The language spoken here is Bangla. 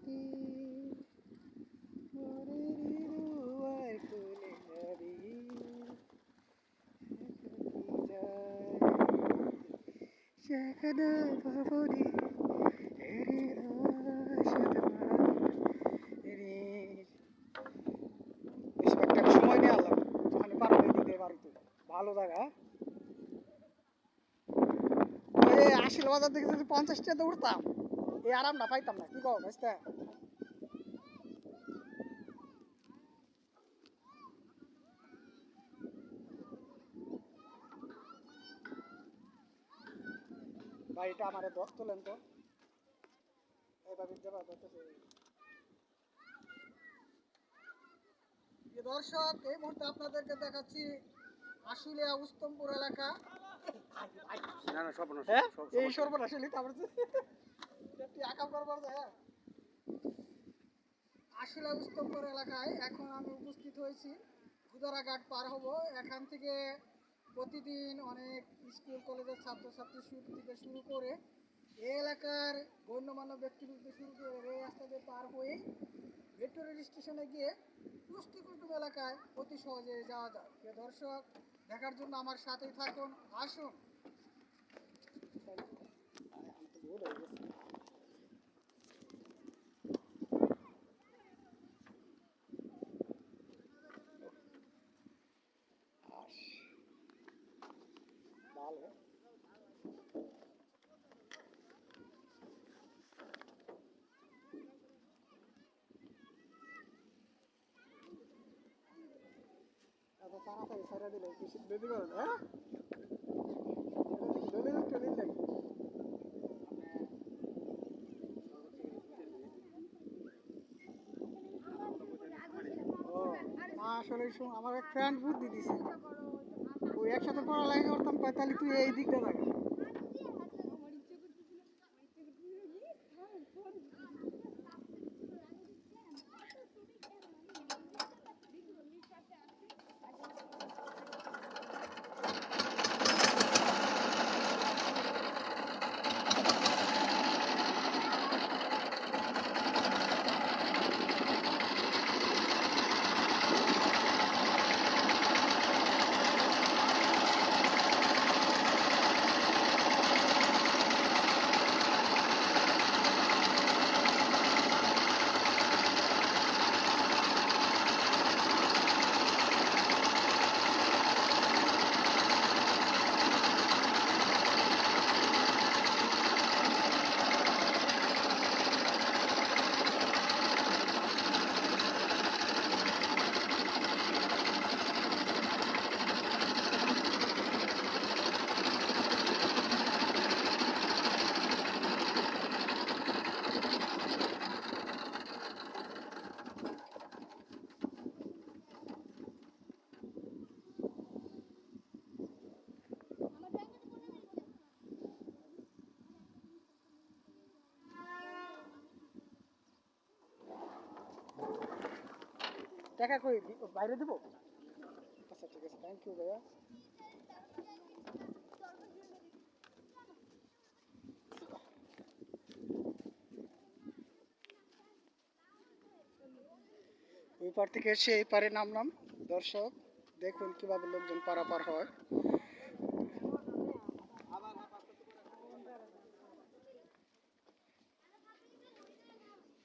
মাটি মরেরই কোলে সেখানে দিতে পারতো ভালো জায়গা আশিল বাজার থেকে যদি পঞ্চাশ টাকা উঠতাম এই আরামটা পাইতাম না কি কও বুঝতে আমার দশ তোলেন তো। এইভাবে দর্শক এই মুহূর্তে আপনাদেরকে দেখাচ্ছি আশুলিয়া উস্তমপুর এলাকা। হ্যাঁ? এই সর্বনাশ একটি আকাম করবার যায় হ্যাঁ? আসলে এলাকায়, এখন আমি উপস্থিত হয়েছি। গুদারাঘাট পার হব। এখান থেকে প্রতিদিন অনেক স্কুল, কলেজের ছাত্রছাত্রী শুরু থেকে শুরু করে এই এলাকার গণ্যমান্য ব্যক্তি শুরু করে এই রাস্তা দিয়ে পার হয়ে মেট্রো রেল স্টেশনে গিয়ে কুষ্টিকুটুম এলাকায় অতি সহজে যাওয়া যায়। দর্শক, দেখার জন্য আমার সাথেই থাকুন, আসুন ভালো এত তাড়াতাড়ি সারা দিলে বেশি হ্যাঁ? দলিল টলিল নাকি? ও আসলে আমার এক ফ্রেন্ড বুদ্ধি দিছে। ওই একসাথে পড়ালেখা করতাম তাহলে তুই এই দিকটা থাকা টাকা করে বাইরে দেবো? আচ্ছা ঠিক আছে থ্যাংক ইউ ভাইয়া। ওই পার থেকে এসে এই পারে নামলাম দর্শক, দেখুন কীভাবে লোকজন পারাপার হয়।